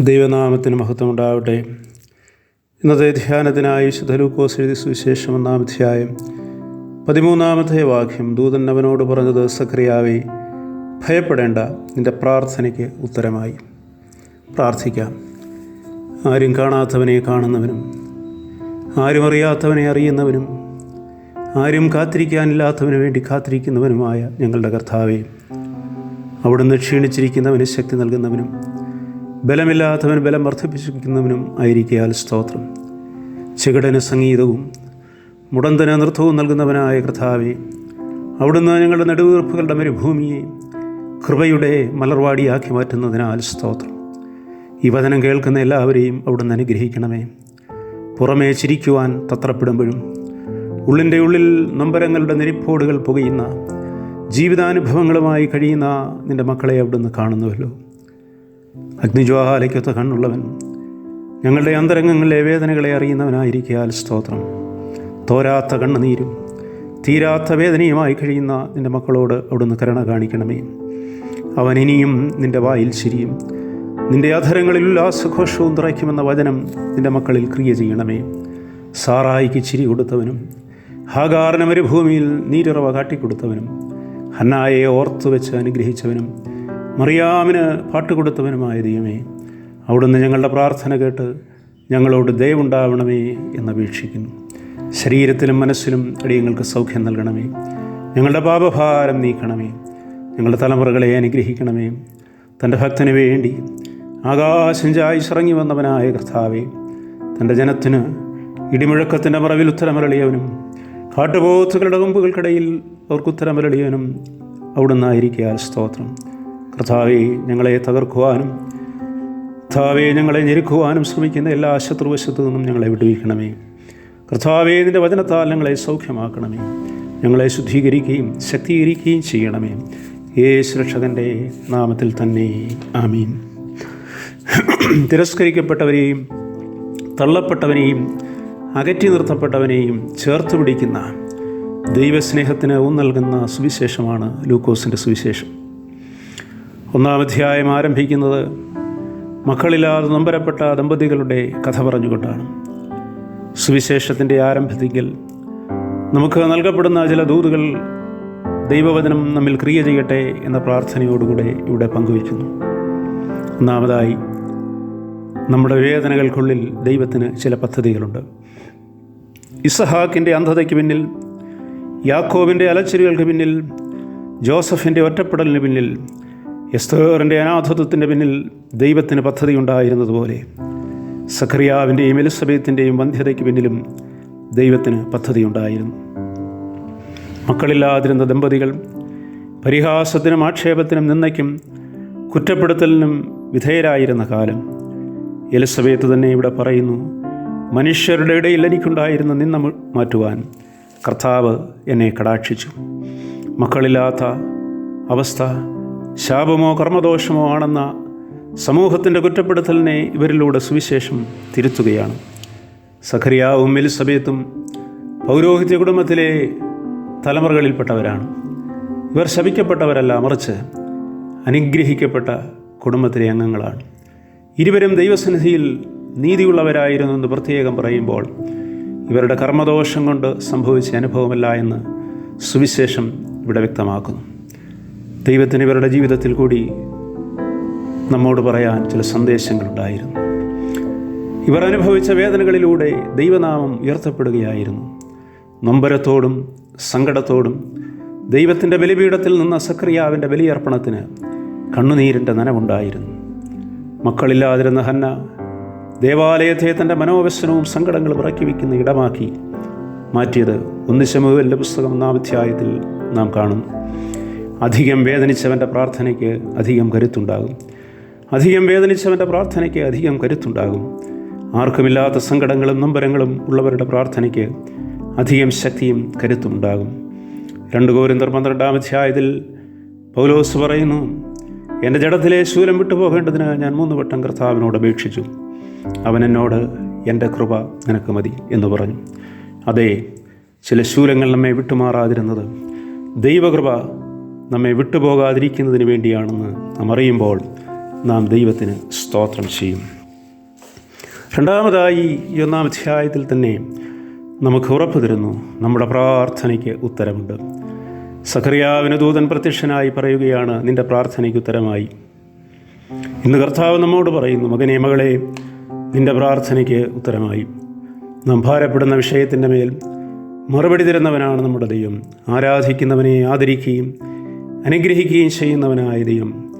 ദൈവനാമത്തിന് മഹത്വം ഉണ്ടാവട്ടെ ഇന്നത്തെ ധ്യാനത്തിനായി ശുദ്ധലൂക്കോസ് എഴുതി സുവിശേഷം ഒന്നാം അധ്യായം പതിമൂന്നാമത്തെ വാക്യം. ദൂതൻ അവനോട് പറഞ്ഞത് സക്രിയാവേ ഭയപ്പെടേണ്ട നിന്റെ പ്രാർത്ഥനയ്ക്ക് ഉത്തരമായി. പ്രാർത്ഥിക്കാം. ആരും കാണാത്തവനെ കാണുന്നവനും ആരും അറിയാത്തവനെ അറിയുന്നവനും ആരും കാത്തിരിക്കാനില്ലാത്തവന് വേണ്ടി കാത്തിരിക്കുന്നവനുമായ ഞങ്ങളുടെ കർത്താവേ അവിടുന്ന് ക്ഷീണിച്ചിരിക്കുന്നവന് ശക്തി നൽകുന്നവനും ബലമില്ലാത്തവൻ ബലം വർദ്ധിപ്പിച്ചിരിക്കുന്നവനും ആയിരിക്കാൽ സ്തോത്രം. ചികടന സംഗീതവും മുടന്തന നൃത്തവും നൽകുന്നവനായ കർത്താവെ അവിടുന്ന് ഞങ്ങളുടെ നെടുവീർപ്പുകളുടെ മരുഭൂമിയെ കൃപയുടെ മലർവാടിയാക്കി മാറ്റുന്നതിനാൽ സ്തോത്രം. ഈ വചനം കേൾക്കുന്ന എല്ലാവരെയും അവിടുന്ന് അനുഗ്രഹിക്കണമേ. പുറമേ ചിരിക്കുവാൻ തത്രപ്പെടുമ്പോഴും ഉള്ളിന്റെ ഉള്ളിൽ നൊമ്പരങ്ങളുടെ നെരിപ്പോടുകൾ പുകയുന്ന ജീവിതാനുഭവങ്ങളുമായി കഴിയുന്ന നിന്റെ മക്കളെ അവിടുന്ന് കാണുന്നുവല്ലോ. അഗ്നിജ്വാലയ്ക്കൊത്ത കണ്ണുള്ളവൻ ഞങ്ങളുടെ അന്തരംഗങ്ങളിലെ വേദനകളെ അറിയുന്നവനായിരിക്കാൽ സ്തോത്രം. തോരാത്ത കണ്ണുനീരും തീരാത്ത വേദനയുമായി കഴിയുന്ന നിന്റെ മക്കളോട് അവിടുന്ന് കരുണ കാണിക്കണമേ. അവൻ ഇനിയും നിന്റെ വായിൽ ചിരിയും നിന്റെ അധരങ്ങളിൽ ഉല്ലാസഘോഷവും നിറയ്ക്കുമെന്ന വചനം നിന്റെ മക്കളിൽ ക്രിയ ചെയ്യണമേ. സാറായിക്ക് ചിരി കൊടുത്തവനും ഹാഗാറിന മരുഭൂമിയിൽ നീരിറവ കാട്ടിക്കൊടുത്തവനും ഹന്നായെ ഓർത്തു വെച്ച് അനുഗ്രഹിച്ചവനും മറിയാമിന് പാട്ട് കൊടുത്തവനുമായ ദൈവമേ അവിടുന്ന് ഞങ്ങളുടെ പ്രാർത്ഥന കേട്ട് ഞങ്ങളോട് ദയവുണ്ടാവണമേ എന്നപേക്ഷിക്കുന്നു. ശരീരത്തിലും മനസ്സിലും അടിയങ്ങൾക്ക് സൗഖ്യം നൽകണമേ. ഞങ്ങളുടെ പാപഭാരം നീക്കണമേ. ഞങ്ങളുടെ തലമുറകളെ അനുഗ്രഹിക്കണമേ. തന്റെ ഭക്തന് വേണ്ടി ആകാശം ചായിച്ചിറങ്ങി വന്നവനായ കർത്താവേ തന്റെ ജനത്തിന് ഇടിമുഴക്കത്തിന്റെ മറവിൽ ഉത്തരമരളിയവനും കാട്ടുപോത്തുകളുടെ കൊമ്പുകൾക്കിടയിൽ അവർക്ക് ഉത്തരമരളിയവനും അവിടുന്ന് ആയിരിക്കാൽ സ്തോത്രം. കർത്താവെ ഞങ്ങളെ തകർക്കുവാനും കർത്താവെ ഞങ്ങളെ ഞെരുക്കുവാനും ശ്രമിക്കുന്ന എല്ലാ ശത്രുവശത്തു നിന്നും ഞങ്ങളെ വിടുവിക്കണമേ. കർത്താവെ നിന്റെ വചനത്താൽ ഞങ്ങളെ സൗഖ്യമാക്കണമേ. ഞങ്ങളെ ശുദ്ധീകരിക്കുകയും ശക്തീകരിക്കുകയും ചെയ്യണമേ. യേശു രക്ഷകന്റെ നാമത്തിൽ തന്നെ. ആമീൻ. തിരസ്കരിക്കപ്പെട്ടവരെയും തള്ളപ്പെട്ടവനെയും അകറ്റി നിർത്തപ്പെട്ടവനെയും ചേർത്ത് പിടിക്കുന്ന ദൈവസ്നേഹത്തിന് ഊന്നൽകുന്ന സുവിശേഷമാണ് ലൂക്കോസിന്റെ സുവിശേഷം. ഒന്നാം അധ്യായം ആരംഭിക്കുന്നത് മക്കളില്ലാതെ നൊമ്പരപ്പെട്ട ദമ്പതികളുടെ കഥ പറഞ്ഞുകൊണ്ടാണ്. സുവിശേഷത്തിന്റെ ആരംഭത്തിൽ നമുക്ക് നൽകപ്പെടുന്ന ചില ദൂതുകൾ ദൈവവചനം നമ്മിൽ ക്രിയ ചെയ്യട്ടെ എന്ന പ്രാർത്ഥനയോടുകൂടെ ഇവിടെ പങ്കുവയ്ക്കുന്നു. ഒന്നാമതായി നമ്മുടെ വേദനകൾക്കുള്ളിൽ ദൈവത്തിന് ചില പദ്ധതികളുണ്ട്. ഇസഹാക്കിന്റെ അന്ധതയ്ക്ക് പിന്നിൽ യാക്കോബിന്റെ അലച്ചിരികൾക്ക് പിന്നിൽ ജോസഫിന്റെ ഒറ്റപ്പെടലിന് പിന്നിൽ എസ്തേറിന്റെ അനാഥത്വത്തിന്റെ പിന്നിൽ ദൈവത്തിന് പദ്ധതി ഉണ്ടായിരുന്നതുപോലെ സഖറിയാവിന്റെയും എലിസബത്തിന്റെയും വന്ധ്യതയ്ക്ക് പിന്നിലും ദൈവത്തിന് പദ്ധതി ഉണ്ടായിരുന്നു മക്കളില്ലാതിരുന്ന ദമ്പതികൾ പരിഹാസത്തിനും ആക്ഷേപത്തിനും നിന്നയ്ക്കും കുറ്റപ്പെടുത്തലിനും വിധേയരായിരുന്ന കാലം. എലിസബത്ത് തന്നെ ഇവിടെ പറയുന്നു മനുഷ്യരുടെ ഇടയിൽ എനിക്കുണ്ടായിരുന്ന നിന്ന മാറ്റുവാൻ കർത്താവ് എന്നെ കടാക്ഷിച്ചു. മക്കളില്ലാത്ത അവസ്ഥ ശാപമോ കർമ്മദോഷമോ ആണെന്ന സമൂഹത്തിന്റെ കുറ്റപ്പെടുത്തലിനെ ഇവരിലൂടെ സുവിശേഷം തിരുത്തുകയാണ്. സഖറിയാവും എലിസബേത്തും പൗരോഹിത്യ കുടുംബത്തിലെ തലമുറകളിൽപ്പെട്ടവരാണ്. ഇവർ ശപിക്കപ്പെട്ടവരല്ല മറിച്ച് അനുഗ്രഹിക്കപ്പെട്ട കുടുംബത്തിലെ അംഗങ്ങളാണ്. ഇരുവരും ദൈവസന്നിധിയിൽ നീതിയുള്ളവരായിരുന്നു എന്ന് പ്രത്യേകം പറയുമ്പോൾ ഇവരുടെ കർമ്മദോഷം കൊണ്ട് സംഭവിച്ച അനുഭവമല്ല എന്ന് സുവിശേഷം ഇവിടെ വ്യക്തമാക്കുന്നു. ദൈവത്തിന് ഇവരുടെ ജീവിതത്തിൽ കൂടി നമ്മോട് പറയാൻ ചില സന്ദേശങ്ങളുണ്ടായിരുന്നു. ഇവർ അനുഭവിച്ച വേദനകളിലൂടെ ദൈവനാമം ഉയർത്തപ്പെടുകയായിരുന്നു. നൊമ്പരത്തോടും സങ്കടത്തോടും ദൈവത്തിന്റെ ബലിപീഠത്തിൽ നിന്ന സക്രിയാവിന്റെ ബലിയർപ്പണത്തിന് കണ്ണുനീരിന്റെ നനവുണ്ടായിരുന്നു. മക്കളില്ലാതിരുന്ന ഹന്ന ദേവാലയത്തെ തന്റെ മനോവ്യസനവും സങ്കടങ്ങളും ഇറക്കി വയ്ക്കുന്ന ഇടമാക്കി മാറ്റിയത് ഒന്നിശമുവിന്റെ പുസ്തകം ഒന്നാം അധ്യായത്തിൽ നാം കാണുന്നു. അധികം വേദനിച്ചവന്റെ പ്രാർത്ഥനയ്ക്ക് അധികം കരുത്തുണ്ടാകും. അധികം വേദനിച്ചവന്റെ പ്രാർത്ഥനയ്ക്ക് അധികം കരുത്തുണ്ടാകും. ആർക്കുമില്ലാത്ത സങ്കടങ്ങളും നൊമ്പരങ്ങളും ഉള്ളവരുടെ പ്രാർത്ഥനയ്ക്ക് അധികം ശക്തിയും കരുത്തുമുണ്ടാകും. രണ്ട് കോരിന്തർ പന്ത്രണ്ടാം അധ്യായത്തിൽ പൗലോസ് പറയുന്നു എന്റെ ജഡത്തിലെ ശൂലം വിട്ടുപോകേണ്ടതിന് ഞാൻ മൂന്ന് വട്ടം കർത്താവിനോട് അപേക്ഷിച്ചു. അവൻ എന്നോട് എന്റെ കൃപ നിനക്ക് മതി എന്ന് പറഞ്ഞു. അതെ ചില ശൂലങ്ങൾ നമ്മെ വിട്ടുമാറാതിരുന്നത് ദൈവകൃപ നമ്മെ വിട്ടുപോകാതിരിക്കുന്നതിന് വേണ്ടിയാണെന്ന് നാം അറിയുമ്പോൾ നാം ദൈവത്തിന് സ്തോത്രം ചെയ്യും. രണ്ടാമതായി ഈ ഒന്നാം അധ്യായത്തിൽ തന്നെ നമുക്ക് ഉറപ്പ് തരുന്നു. നമ്മുടെ പ്രാർത്ഥനയ്ക്ക് ഉത്തരമുണ്ട്. സഖറിയാവിന് ദൂതൻ പ്രത്യക്ഷനായി പറയുകയാണ് നിന്റെ പ്രാർത്ഥനയ്ക്ക് ഉത്തരമായി. ഇന്ന് കർത്താവ് നമ്മോട് പറയുന്നു മകനെ മകളെ നിന്റെ പ്രാർത്ഥനയ്ക്ക് ഉത്തരമായി. നാം ഭാരപ്പെടുന്ന വിഷയത്തിന്റെ മേൽ മറുപടി തരുന്നവനാണ് നമ്മുടെ ദൈവം. ആരാധിക്കുന്നവനെ ആദരിക്കുകയും അനുഗ്രഹിക്കുകയും ചെയ്യുന്നവനായ ദൈവം.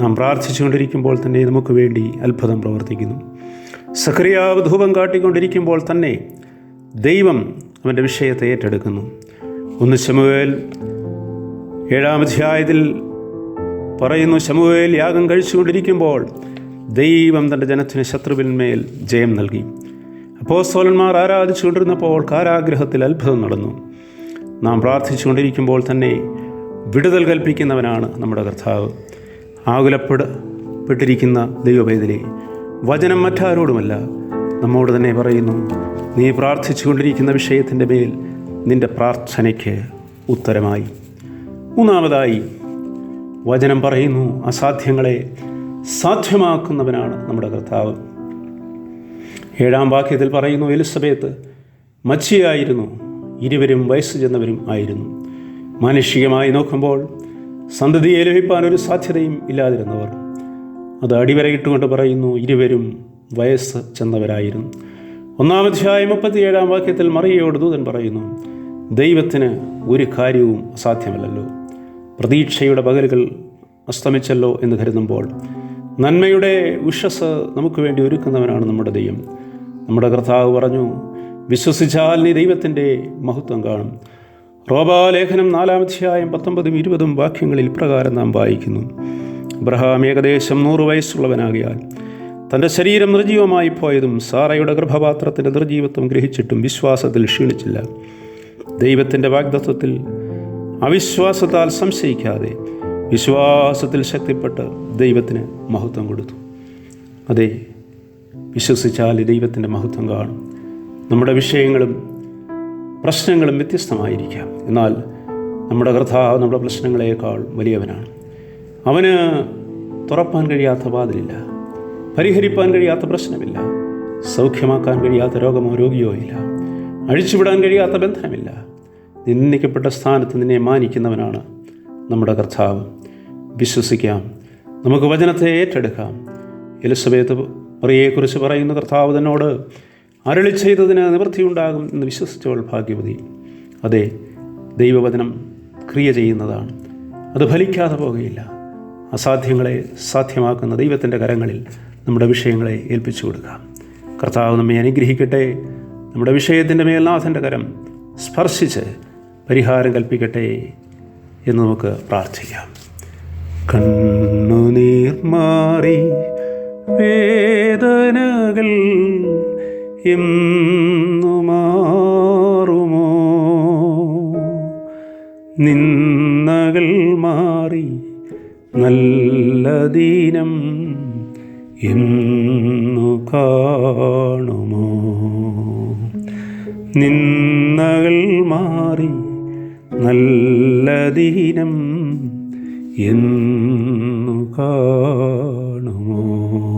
നാം പ്രാർത്ഥിച്ചുകൊണ്ടിരിക്കുമ്പോൾ തന്നെ നമുക്ക് വേണ്ടി അത്ഭുതം പ്രവർത്തിക്കുന്നു. സക്രിയാവ് ധൂപം കാട്ടിക്കൊണ്ടിരിക്കുമ്പോൾ തന്നെ ദൈവം അവന്റെ വിഷയത്തെ ഏറ്റെടുക്കുന്നു. ഒന്ന് ശമുവേൽ ഏഴാം അധ്യായത്തിൽ പറയുന്നു ശമുവേൽ യാഗം കഴിച്ചുകൊണ്ടിരിക്കുമ്പോൾ ദൈവം തന്റെ ജനത്തിന് ശത്രുവിന്മേൽ ജയം നൽകി. അപ്പോസ്തോലന്മാർ ആരാധിച്ചുകൊണ്ടിരുന്നപ്പോൾ കാരാഗ്രഹത്തിൽ അത്ഭുതം നടന്നു. നാം പ്രാർത്ഥിച്ചുകൊണ്ടിരിക്കുമ്പോൾ തന്നെ വിടുതൽ കൽപ്പിക്കുന്നവനാണ് നമ്മുടെ കർത്താവ്. ആകുലപ്പെടപ്പെട്ടിരിക്കുന്ന ദൈവവേദനെ വചനം മറ്റാരോടുമല്ല നമ്മോട് തന്നെ പറയുന്നു നീ പ്രാർത്ഥിച്ചുകൊണ്ടിരിക്കുന്ന വിഷയത്തിന്റെ മേൽ നിന്റെ പ്രാർത്ഥനയ്ക്ക് ഉത്തരമായി. മൂന്നാമതായി വചനം പറയുന്നു അസാധ്യങ്ങളെ സാധ്യമാക്കുന്നവനാണ് നമ്മുടെ കർത്താവ്. ഏഴാം വാക്യത്തിൽ പറയുന്നു എലിസബത്ത് മച്ചിയായിരുന്നു ഇരുവരും വയസ്സ് ചെന്നവരും ആയിരുന്നു. മാനുഷികമായി നോക്കുമ്പോൾ സന്തതിയെ ലഭിപ്പാൻ ഒരു സാധ്യതയും ഇല്ലാതിരുന്നവർ. അത് അടിവരയിട്ടുകൊണ്ട് പറയുന്നു ഇരുവരും വയസ്സ് ചെന്നവരായിരുന്നു. ഒന്നാമധ്യായ മുപ്പത്തിയേഴാം വാക്യത്തിൽ മറിയയോട് ദൂതൻ പറയുന്നു ദൈവത്തിന് ഒരു കാര്യവും അസാധ്യമല്ലല്ലോ. പ്രതീക്ഷയുടെ പകലുകൾ അസ്തമിച്ചല്ലോ എന്ന് കരുതുമ്പോൾ നന്മയുടെ ഉഷസ് നമുക്ക് വേണ്ടി ഒരുക്കുന്നവനാണ് നമ്മുടെ ദൈവം. നമ്മുടെ കർത്താവ് പറഞ്ഞു വിശ്വസിച്ചാൽ നീ ദൈവത്തിന്റെ മഹത്വം കാണും. റോബാലേഖനം നാലാമധ്യായം പത്തൊമ്പതും ഇരുപതും വാക്യങ്ങളിൽ പ്രകാരം നാം വായിക്കുന്നു. അബ്രഹാം ഏകദേശം നൂറ് വയസ്സുള്ളവനാകിയാൽ തന്റെ ശരീരം നിർജീവമായി പോയതും സാറയുടെ ഗർഭപാത്രത്തിന്റെ നിർജീവത്വം ഗ്രഹിച്ചിട്ടും വിശ്വാസത്തിൽ ക്ഷീണിച്ചില്ല. ദൈവത്തിന്റെ വാഗ്ദത്വത്തിൽ അവിശ്വാസത്താൽ സംശയിക്കാതെ വിശ്വാസത്തിൽ ശക്തിപ്പെട്ട് ദൈവത്തിന് മഹത്വം കൊടുത്തു. അതെ വിശ്വസിച്ചാൽ ദൈവത്തിന്റെ മഹത്വം കാണും. നമ്മുടെ വിഷയങ്ങളും പ്രശ്നങ്ങളും വ്യത്യസ്തമായിരിക്കാം. എന്നാൽ നമ്മുടെ കർത്താവ് നമ്മുടെ പ്രശ്നങ്ങളെക്കാൾ വലിയവനാണ്. അവന് തുറപ്പാൻ കഴിയാത്ത വാതിലില്ല പരിഹരിപ്പാൻ കഴിയാത്ത പ്രശ്നമില്ല സൗഖ്യമാക്കാൻ കഴിയാത്ത രോഗമോ രോഗിയോ ഇല്ല അഴിച്ചുവിടാൻ കഴിയാത്ത ബന്ധനമില്ല നിന്ദിക്കപ്പെട്ട സ്ഥാനത്ത് നിന്നെ മാനിക്കുന്നവനാണ് നമ്മുടെ കർത്താവ്. വിശ്വസിക്കാം നമുക്ക് വചനത്തെ ഏറ്റെടുക്കാം. എലിസബേത്ത് മറിയെക്കുറിച്ച് പറയുന്ന കർത്താവ് തന്നോട് അരളി ചെയ്തതിന് നിവൃത്തിയുണ്ടാകും എന്ന് വിശ്വസിച്ചവൾ ഭാഗ്യവതി. അതെ ദൈവവചനം ക്രിയ ചെയ്യുന്നതാണ്. അത് ഫലിക്കാതെ പോകുകയില്ല അസാധ്യങ്ങളെ സാധ്യമാക്കുന്ന ദൈവത്തിന്റെ കരങ്ങളിൽ നമ്മുടെ വിഷയങ്ങളെ ഏൽപ്പിച്ചു കൊടുക്കാം കർത്താവ് നമ്മെ അനുഗ്രഹിക്കട്ടെ. നമ്മുടെ വിഷയത്തിന്റെ മേൽനാഥന്റെ കരം സ്പർശിച്ച് പരിഹാരം കൽപ്പിക്കട്ടെ എന്ന് നമുക്ക് പ്രാർത്ഥിക്കാം. കണ്ണുനീർ മാറി വേദനകൾ എന്നു മാറുമോ? നിന്നകൾ മാറി നല്ല ദീനം എന്നു കാണുമോ? നിന്നകൾ മാറി നല്ല ദീനം എന്നു കാണുമോ?